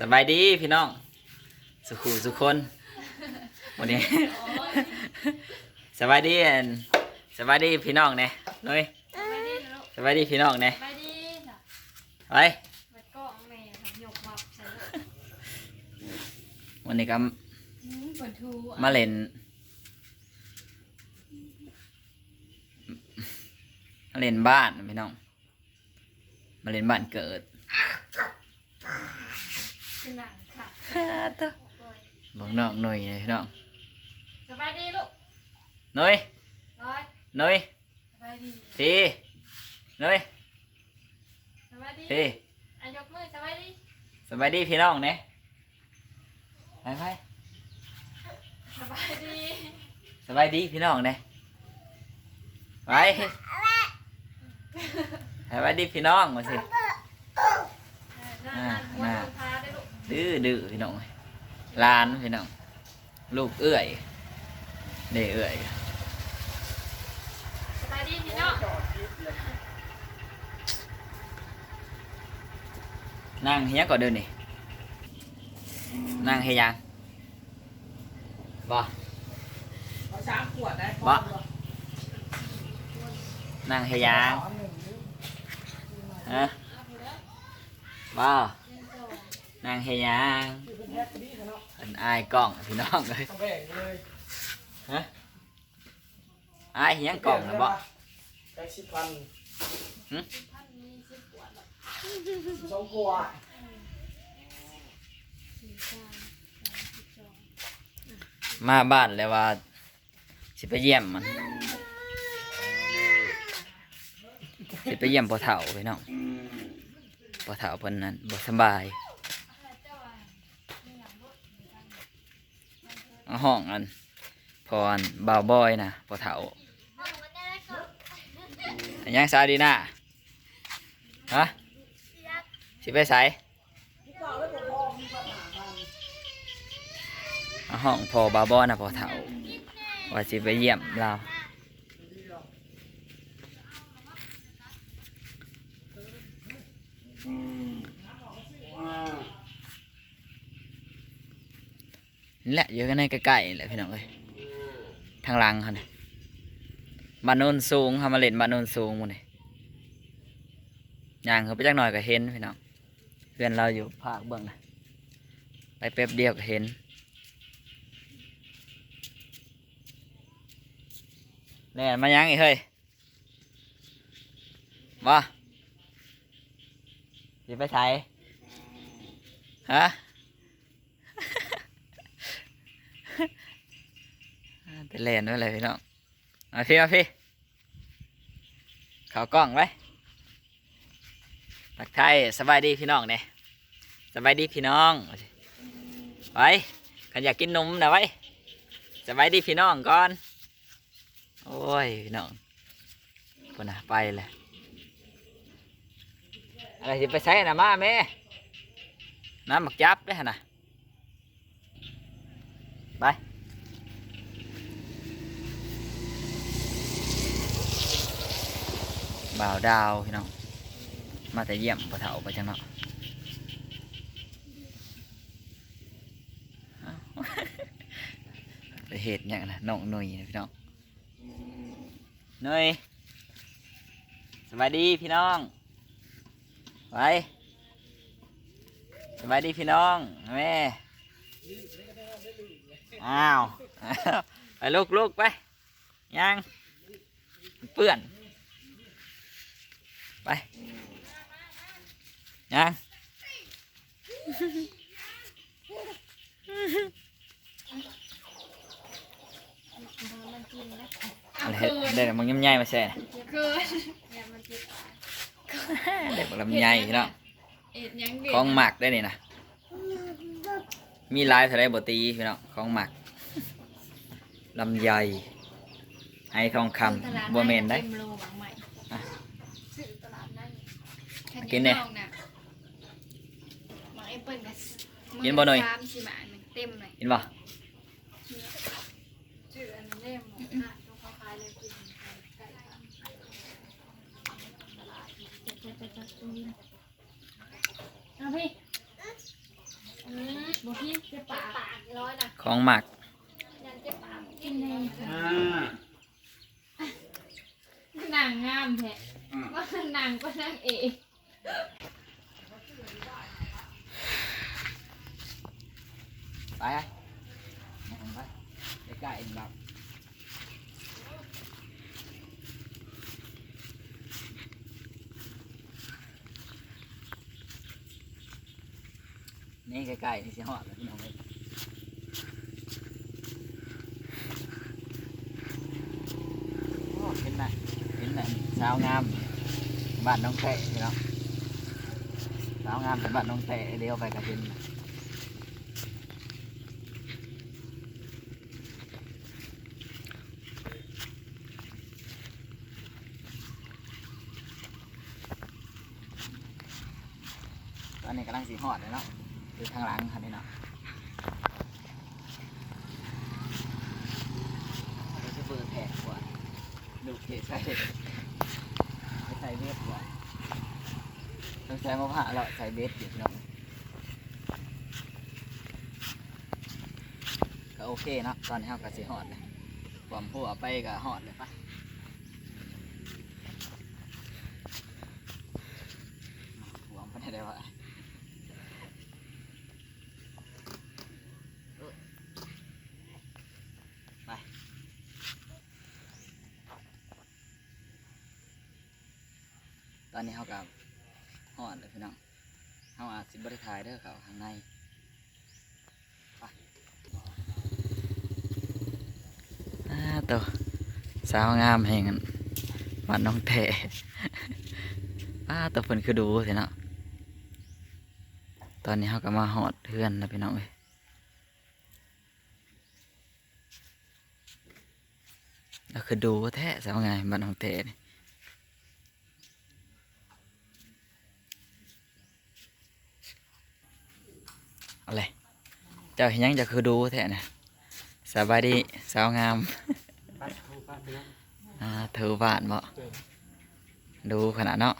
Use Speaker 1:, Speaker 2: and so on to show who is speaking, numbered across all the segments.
Speaker 1: สบายดีพี่น้อง สุขูสุขคนวันนี้ สบายดีอันสบายดีพี่น้องเนี่ยนุ้ยสบายดีพี่น้องเนี่ย
Speaker 2: ไปดิจ้ะ
Speaker 1: ไป
Speaker 2: ไปกล้องแม่ทำหยกวับใส่ลูก
Speaker 1: วันนี้ก็
Speaker 2: อืมเปิดทูอะ
Speaker 1: มาเล่นมาเล่นบ้านพี่น้อง มาเล่นบ้านเกิด
Speaker 2: คือหนังค่ะ
Speaker 1: บอกน้องหน่อยเลยพี่น้อง
Speaker 2: สบายดีลูก
Speaker 1: หน่อย
Speaker 2: ร้อย
Speaker 1: หน่อย
Speaker 2: สบายดี
Speaker 1: พี่หน่อย
Speaker 2: สบายดี
Speaker 1: พี่
Speaker 2: อะยกมือสบายดี
Speaker 1: สบายดีพี่น้องเนี่ยไปไป
Speaker 2: สบายดี
Speaker 1: สบายดีพี่น้องเนี่ยไปสบายดีพี่น้องมาสิ
Speaker 2: อ่านั่นนั่น
Speaker 1: อ่า
Speaker 2: วนพาไดื้
Speaker 1: อดื้อพี่น้องลานพี่น้องลูกเอื้อยเด้เอื้อย
Speaker 2: สบายดีพี่น้อง
Speaker 1: นั่งเฮียก่อนเดินนี่นั่งเฮียยังบ่
Speaker 3: เอ
Speaker 1: บ่นั่งเฮียยังฮะ
Speaker 2: เอาไปแล้ว
Speaker 1: บ่
Speaker 2: นต่อ
Speaker 1: นั่งเฮียยัง
Speaker 3: คือเป็นแพ็คดีเนาะ
Speaker 1: อันอายกล้องพี่น้องเลย
Speaker 3: ต้องแบ่งเลย
Speaker 1: ฮะอายเฮียงกล้องนะบ่
Speaker 3: แพ็คสิบพัน
Speaker 2: ท่านมีสิบขวดหรอก
Speaker 3: สองขวด
Speaker 2: สี่สามสามสิบสอง
Speaker 1: มาบ้านแล้วว่าสิไปเยี่ยมมันสิไปเยี่ยมพ่อเฒ่าพี่น้องพ่อเฒ่าเพิ่นนั้นบ่สำบาย
Speaker 2: อะไรเจ้าอะไม่อยากลดเหมือนกัน
Speaker 1: เอา ห้องอันพรบ่าวบอยนะพอเถาอันยังซาดีน่าฮะสิไปใส่
Speaker 3: ห้
Speaker 1: องพอบ่าวบอยนะพอเถาว่าสิไปเยี่ยมเรา แหละอยู่กันในใกล้ๆนี่แหละพี่น้องเอ้ยทางหลังเขาเนี่ยบ้านโนนสูงเขามาเล่นบ้านโนนสูงหมดเลยย่างเขาไปจักหน่อยก็เห็นพี่น้องเพื่อนเราอยู่ภาคเบื้องนะไปแป๊บเดียวก็เห็นแล่นมายังอีกเฮ้ยบ่สิไปไสฮะ ไปเล่นด้วยเลยพี่น้องเอาพี่เอาพี่เขากล้องไว้ตักไทยสบายดีพี่น้องเนี่ยสบายดีพี่น้องไว้ขันอยากกินนมนะไว้สบายดีพี่น้องก่อน โอ้ยพี่น้องคนน่ะไปเลยอะไรจะไปใช้นะมาแม่น้ำหมักจับได้นะ ไป บ่าวดาวพี่น้อง มาแต่เยี่ยมปะเถาไปจังเนาะเอ้าไปเหตุอย่างนะน้องหนุ่ยพี่น้องเนยสวัสดีพี่น้องไปสวัสดีพี่น้องแม่ อ้าวไปลูกลูกไปยังเปื่อนไปยัง
Speaker 2: มันกินนะ
Speaker 1: อะไรเฮ็ดได้แต่มึงยิ้มใหญ่มาแช่น่ะ
Speaker 2: เกินเนี่ยมันจิตตาย
Speaker 1: เด็กลำใหญ่พี่น้อง
Speaker 2: เอ็ดยังเด็ก
Speaker 1: ของหมักได้นี่นะ มีลายเท่าไรบตีพี่น้องของหมักลำไยไอทองคำบัวเมนได้
Speaker 2: ต็มโลหวังใหม่
Speaker 1: อะ
Speaker 2: ซื้อตลาดได้
Speaker 1: กินเนี่ย
Speaker 2: หวังแอปเปิ้ลกับ
Speaker 1: กินบ่หน่อย
Speaker 2: สามสิบบาทมันเต็มเลย
Speaker 1: เห็นป่ะ
Speaker 2: ชื่ออันนี้เล่มหมดนะต้องเขาขายเลยคือไก่ทำตลาดเอาพี่ เจ็บปากปากร้อยนะ
Speaker 1: ของหมัก
Speaker 2: ยันเจ็บปากกินเลย
Speaker 4: อ่า
Speaker 2: นางงามแท้ว่านางก็นางเอก
Speaker 1: ไปไปไปใกล้ๆเองแบบ นี่ใกล้ๆนี่สิหอดแล้วพี่น้องเอ้ยโอ้เห็นไหมเห็นไหมสาวงามบ้านน้องเตะพี่น้องสาวงามเป็นบ้านน้องเตะเดียวไปกับเป็นตอนนี้กำลังสีหอดเลยเนาะ อยู่ทางหลังคันนี้เนาะเราจะเปิดแผลกว่าดูเกใส่ไม่ใส่เบ็ดกว่าต้องใช้มะพร้าวเราใส่เบ็ดอยู่เนาะก็โอเคเนาะตอนนี้เราก็สีหอดเลยความพัวไปก็หอดเลยปะหวงไปได้ได้วะ ต อนนี้เขากับหอดเลยพี่น้องเขาอาจสิบริทายเด้อเขาข้างในไปอ่าตัวสาวงามแห่งบ้านน้องแท่อ่าตัวเพิ่นคือดูสิเนาะตอนนี้เขาก็มาหอดเพื่อนแล้วพี่น้องเอ้ยแล้วคือดูแท้สาวงามบ้านน้องแท่นี่ อะไรเจ้าเห็นยังจะคือดูแท้นะสบายดีสาวงาม
Speaker 4: ไปดูไปไปแล้ว
Speaker 1: อ่าเธอบ้านบ่ดูขนาดเนาะ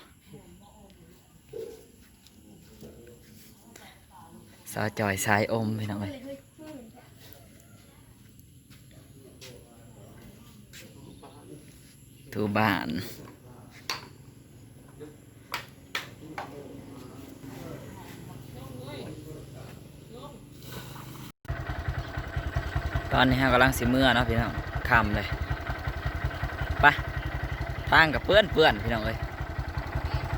Speaker 1: สาวจอยสายอมพี่น้องเอ้ยทูบ้าน อนนี้ฮะกำลังสิเมื่อเนาะพี่น้องคำเลยไปทางกับเปื้อนเปื้อนพี่น้องเอ้ย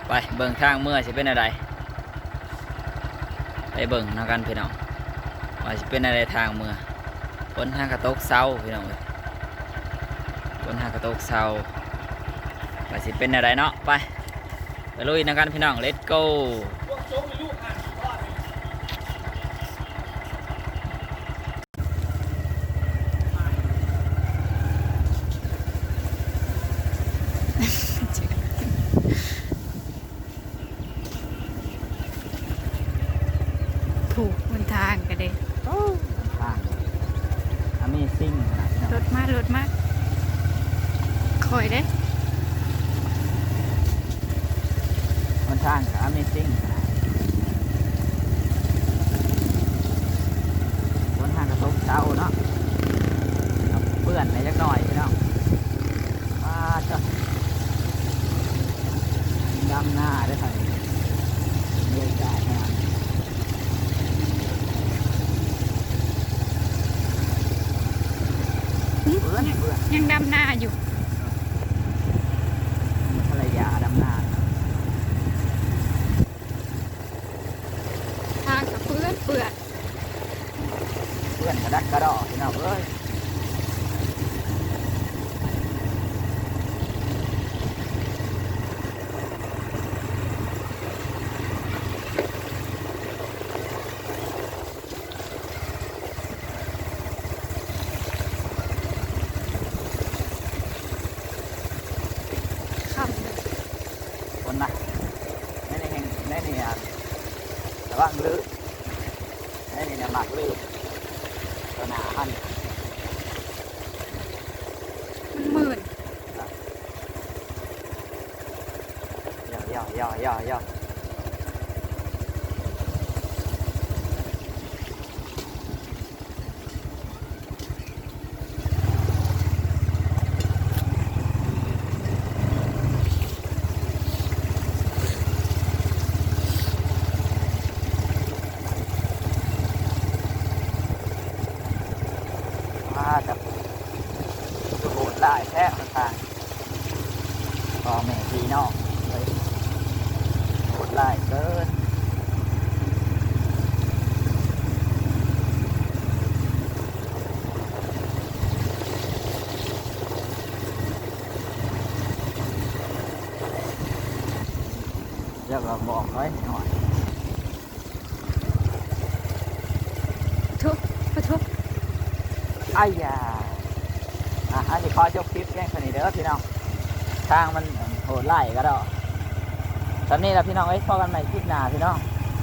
Speaker 1: ไปเบิ่งทางเมื่อสิเป็นอะไรไปเบิ่งนะกันพี่น้องว่าสิเป็นอะไรทางเมื่อคนทางกระตกเศร้าพี่น้องเอ้ยคนทางกระตกเศร้าว่าสิเป็นอะไรเนาะไปไปลุยนะกันพี่น้อง let's go
Speaker 3: พวกโจ๊กมีลูกอ่านรอดเลย
Speaker 5: ถูกบนทางกันเลย
Speaker 1: ทาง Amazing ขนาดพี่น้อง
Speaker 5: รถ มากรถมากคอยได้
Speaker 1: มันทางกับ Amazing ขนาดคนทางกระตกเศร้าเนาะเปื้อนในจักหน่อยพี่น้องมาจ้ะดำหน้าด้วยค่ะเมื่อยกายขนาดเปื้อนเปื้อน
Speaker 5: ยังดำหน้าอยู่
Speaker 1: ภรรยาดำหน้า
Speaker 5: ทางกับเปื้อนเปื้อน
Speaker 1: เพื่อนกระดักกระดอ bạn nữ. าจะบสุดได้แท้ต่างก็เอแม่ทีนองเลยโหดได้ายเกินจะบอกไว้หน่อย อ้ยาอะอันนี้ขอจบคลิปแย่งคนนี้เด้อพี่น้องทางมันโหดไล่ก็ได้ตอนนี้เราพี่น้องไว้พอกันใหม่คลิปหน้าพี่น้อง